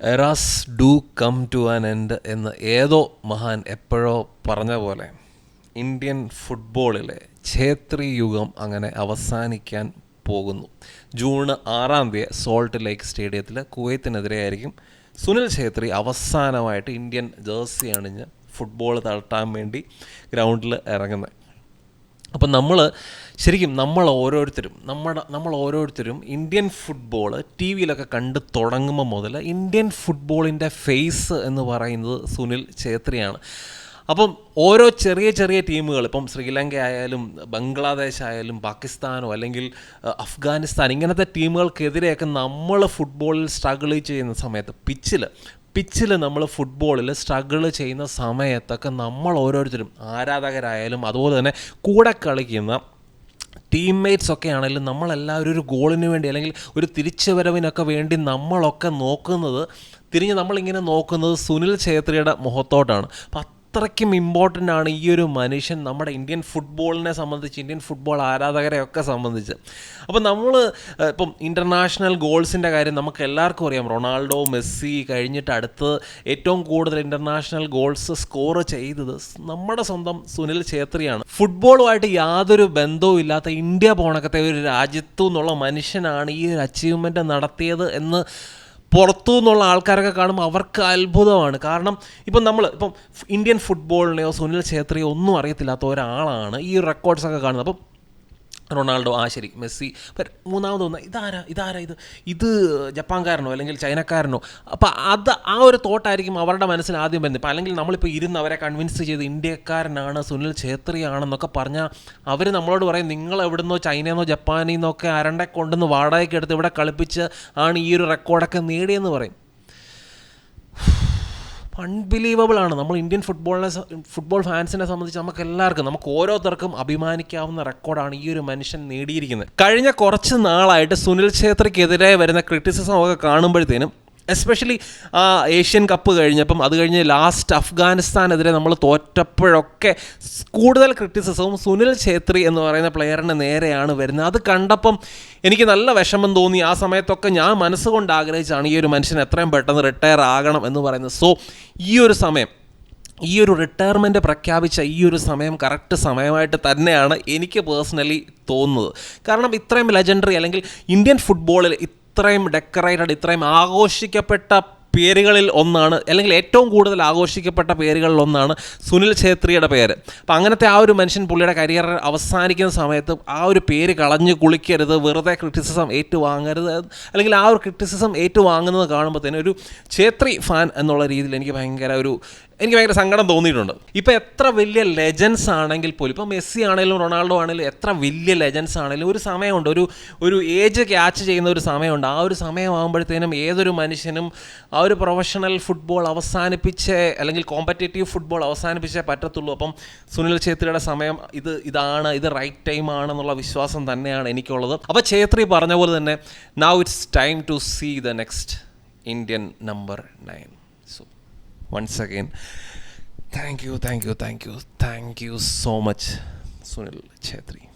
Eras do come to an end എന്ന് ഏതോ മഹാൻ എപ്പോഴോ പറഞ്ഞ പോലെ ഇന്ത്യൻ ഫുട്ബോളിലെ ഛേത്രി യുഗം അങ്ങനെ അവസാനിക്കാൻ പോകുന്നു. ജൂൺ ആറാം തീയതി സോൾട്ട് ലേക്ക് സ്റ്റേഡിയത്തിൽ കുവൈത്തിനെതിരെ ആയിരിക്കും സുനിൽ ഛേത്രി അവസാനമായിട്ട് ഇന്ത്യൻ ജേഴ്സി അണിഞ്ഞ് ഫുട്ബോൾ തളട്ടാൻ വേണ്ടി ഗ്രൗണ്ടിൽ ഇറങ്ങുന്നത്. അപ്പം നമ്മൾ ശരിക്കും നമ്മൾ ഓരോരുത്തരും നമ്മുടെ നമ്മൾ ഓരോരുത്തരും ഇന്ത്യൻ ഫുട്ബോൾ ടി വിയിലൊക്കെ കണ്ട് തുടങ്ങുമ്പോൾ മുതൽ ഇന്ത്യൻ ഫുട്ബോളിന്റെ ഫേസ് എന്ന് പറയുന്നത് സുനിൽ ഛേത്രിയാണ്. അപ്പം ഓരോ ചെറിയ ചെറിയ ടീമുകൾ ഇപ്പം ശ്രീലങ്ക ആയാലും ബംഗ്ലാദേശ് ആയാലും പാകിസ്ഥാനോ അല്ലെങ്കിൽ അഫ്ഗാനിസ്ഥാൻ ഇങ്ങനത്തെ ടീമുകൾക്കെതിരെയൊക്കെ നമ്മൾ ഫുട്ബോളിൽ സ്ട്രഗിൾ ചെയ്യുന്ന സമയത്ത് പിച്ചിൽ പിച്ചിൽ നമ്മൾ ഫുട്ബോളിൽ സ്ട്രഗിൾ ചെയ്യുന്ന സമയത്തൊക്കെ നമ്മൾ ഓരോരുത്തരും ആരാധകരായാലും അതുപോലെ തന്നെ കൂടെ കളിക്കുന്ന ടീംമേറ്റ്സ് ഒക്കെ ആണെങ്കിലും നമ്മളെല്ലാവരും ഒരു ഗോളിന് വേണ്ടി അല്ലെങ്കിൽ ഒരു തിരിച്ചുവരവിനൊക്കെ വേണ്ടി നമ്മളൊക്കെ നോക്കുന്നത് തിരിഞ്ഞ് നമ്മളിങ്ങനെ നോക്കുന്നത് സുനിൽ ഛേത്രിയുടെ മുഖത്തോട്ടാണ്. അപ്പം അത്രയ്ക്കും ഇമ്പോർട്ടന്റ് ആണ് ഈ ഒരു മനുഷ്യൻ നമ്മുടെ ഇന്ത്യൻ ഫുട്ബോളിനെ സംബന്ധിച്ച് ഇന്ത്യൻ ഫുട്ബോൾ ആരാധകരെയൊക്കെ സംബന്ധിച്ച്. അപ്പോൾ നമ്മൾ ഇപ്പം ഇന്റർനാഷണൽ ഗോൾസിന്റെ കാര്യം നമുക്ക് എല്ലാവർക്കും അറിയാം. റൊണാൾഡോ മെസ്സി കഴിഞ്ഞിട്ട് അടുത്ത് ഏറ്റവും കൂടുതൽ ഇന്റർനാഷണൽ ഗോൾസ് സ്കോർ ചെയ്തത് നമ്മുടെ സ്വന്തം സുനിൽ ഛേത്രിയാണ്. ഫുട്ബോളുമായിട്ട് യാതൊരു ബന്ധവും ഇല്ലാത്ത ഇന്ത്യ പോണക്കത്തെ ഒരു രാജ്യത്തു നിന്നുള്ള മനുഷ്യനാണ് ഈ ഒരു അച്ചീവ്മെന്റ് നടത്തിയത് എന്ന് പുറത്തു നിന്നുള്ള ആൾക്കാരൊക്കെ കാണുമ്പോൾ അവർക്ക് അത്ഭുതമാണ്. കാരണം ഇപ്പം നമ്മൾ ഇപ്പം ഇന്ത്യൻ ഫുട്ബോളിനെയോ സുനിൽ ഛേത്രിയോ ഒന്നും അറിയത്തില്ലാത്ത ഒരാളാണ് ഈ റെക്കോർഡ്സ് ഒക്കെ കാണുന്നത്. അപ്പം റൊണാൾഡോ ആ ശരി മെസ്സി മൂന്നാമത് ഒന്ന് ഇതാരാ ഇതാരാ ഇത്? ഇത് ജപ്പാൻകാരനോ അല്ലെങ്കിൽ ചൈനക്കാരനോ? അപ്പോൾ അത് ആ ഒരു തോട്ടായിരിക്കും അവരുടെ മനസ്സിൽ ആദ്യം വരുന്നത്. ഇപ്പോൾ അല്ലെങ്കിൽ നമ്മളിപ്പോൾ ഇരുന്ന് അവരെ കൺവിൻസ് ചെയ്ത് ഇന്ത്യക്കാരനാണ് സുനിൽ ഛേത്രിയാണെന്നൊക്കെ പറഞ്ഞാൽ അവർ നമ്മളോട് പറയും നിങ്ങൾ എവിടുന്നോ ചൈനയെന്നോ ജപ്പാനിൽ നിന്നൊക്കെ അരണ്ടെ കൊണ്ടുവന്ന് വാടകയ്ക്ക് എടുത്ത് ഇവിടെ കളിപ്പിച്ച് ആണ് ഈ ഒരു റെക്കോർഡൊക്കെ നേടിയെന്ന് പറയും. അൺബിലീവബിൾ ആണ്. നമ്മൾ ഇന്ത്യൻ ഫുട്ബോളിനെ ഫുട്ബോൾ ഫാൻസിനെ സംബന്ധിച്ച് നമുക്ക് എല്ലാവർക്കും നമുക്ക് ഓരോരുത്തർക്കും അഭിമാനിക്കാവുന്ന റെക്കോർഡാണ് ഈ ഒരു മനുഷ്യൻ നേടിയിരിക്കുന്നത്. കഴിഞ്ഞ കുറച്ച് നാളായിട്ട് സുനിൽ ഛേത്രിക്കെതിരെ വരുന്ന ക്രിറ്റിസിസം ഒക്കെ കാണുമ്പോഴത്തേനും എസ്പെഷ്യലി ആ ഏഷ്യൻ കപ്പ് കഴിഞ്ഞപ്പം അത് കഴിഞ്ഞ് ലാസ്റ്റ് അഫ്ഗാനിസ്ഥാനെതിരെ നമ്മൾ തോറ്റപ്പോഴൊക്കെ കൂടുതൽ ക്രിറ്റിസിസവും സുനിൽ ഛേത്രി എന്ന് പറയുന്ന പ്ലെയറിന് നേരെയാണ് വരുന്നത്. അത് കണ്ടപ്പം എനിക്ക് നല്ല വിഷമം തോന്നി. ആ സമയത്തൊക്കെ ഞാൻ മനസ്സുകൊണ്ട് ആഗ്രഹിച്ചാണ് ഈ ഒരു മനുഷ്യൻ എത്രയും പെട്ടെന്ന് റിട്ടയർ ആകണം എന്ന് പറയുന്നത്. സോ ഈ ഒരു സമയം ഈ ഒരു റിട്ടയർമെന്റ് പ്രഖ്യാപിച്ച ഈ ഒരു സമയം കറക്റ്റ് സമയമായിട്ട് തന്നെയാണ് എനിക്ക് പേഴ്സണലി തോന്നുന്നത്. കാരണം ഇത്രയും ലെജൻഡറി അല്ലെങ്കിൽ ഇന്ത്യൻ ഫുട്ബോളിൽ ഇത്രയും ഡെക്കറേറ്റഡ് ഇത്രയും ആഘോഷിക്കപ്പെട്ട പേരുകളിൽ ഒന്നാണ് അല്ലെങ്കിൽ ഏറ്റവും കൂടുതൽ ആഘോഷിക്കപ്പെട്ട പേരുകളിൽ ഒന്നാണ് സുനിൽ ഛേത്രിയുടെ പേര്. അപ്പം അങ്ങനത്തെ ആ ഒരു മനുഷ്യൻ പുള്ളിയുടെ കരിയർ അവസാനിക്കുന്ന സമയത്ത് ആ ഒരു പേര് കളഞ്ഞ് കുളിക്കരുത് വെറുതെ ക്രിറ്റിസിസം ഏറ്റുവാങ്ങരുത് അല്ലെങ്കിൽ ആ ഒരു ക്രിറ്റിസിസം ഏറ്റുവാങ്ങുന്നത് കാണുമ്പോൾ തന്നെ ഒരു ഛേത്രി ഫാൻ എന്നുള്ള രീതിയിൽ എനിക്ക് ഭയങ്കര ഒരു എനിക്ക് ഭയങ്കര സങ്കടം തോന്നിയിട്ടുണ്ട്. ഇപ്പോൾ എത്ര വലിയ ലെജൻസ് ആണെങ്കിൽ പോലും ഇപ്പോൾ മെസ്സി ആണെങ്കിലും റൊണാൾഡോ ആണെങ്കിലും എത്ര വലിയ ലെജൻസ് ആണെങ്കിലും ഒരു സമയമുണ്ട്. ഒരു ഒരു ഏജ് ക്യാച്ച് ചെയ്യുന്ന ഒരു സമയമുണ്ട്. ആ ഒരു സമയമാകുമ്പോഴത്തേനും ഏതൊരു മനുഷ്യനും ആ ഒരു പ്രൊഫഷണൽ ഫുട്ബോൾ അവസാനിപ്പിച്ചേ അല്ലെങ്കിൽ കോമ്പറ്റേറ്റീവ് ഫുട്ബോൾ അവസാനിപ്പിച്ചേ പറ്റത്തുള്ളൂ. അപ്പം സുനിൽ ഛേത്രിയുടെ സമയം ഇത് ഇതാണ് ഇത് റൈറ്റ് ടൈം ആണെന്നുള്ള വിശ്വാസം തന്നെയാണ് എനിക്കുള്ളത്. അപ്പോൾ ഛേത്രി പറഞ്ഞ പോലെ തന്നെ now it's time to see the next Indian number nine once again thank you thank you thank you. Thank you so much sunil chetri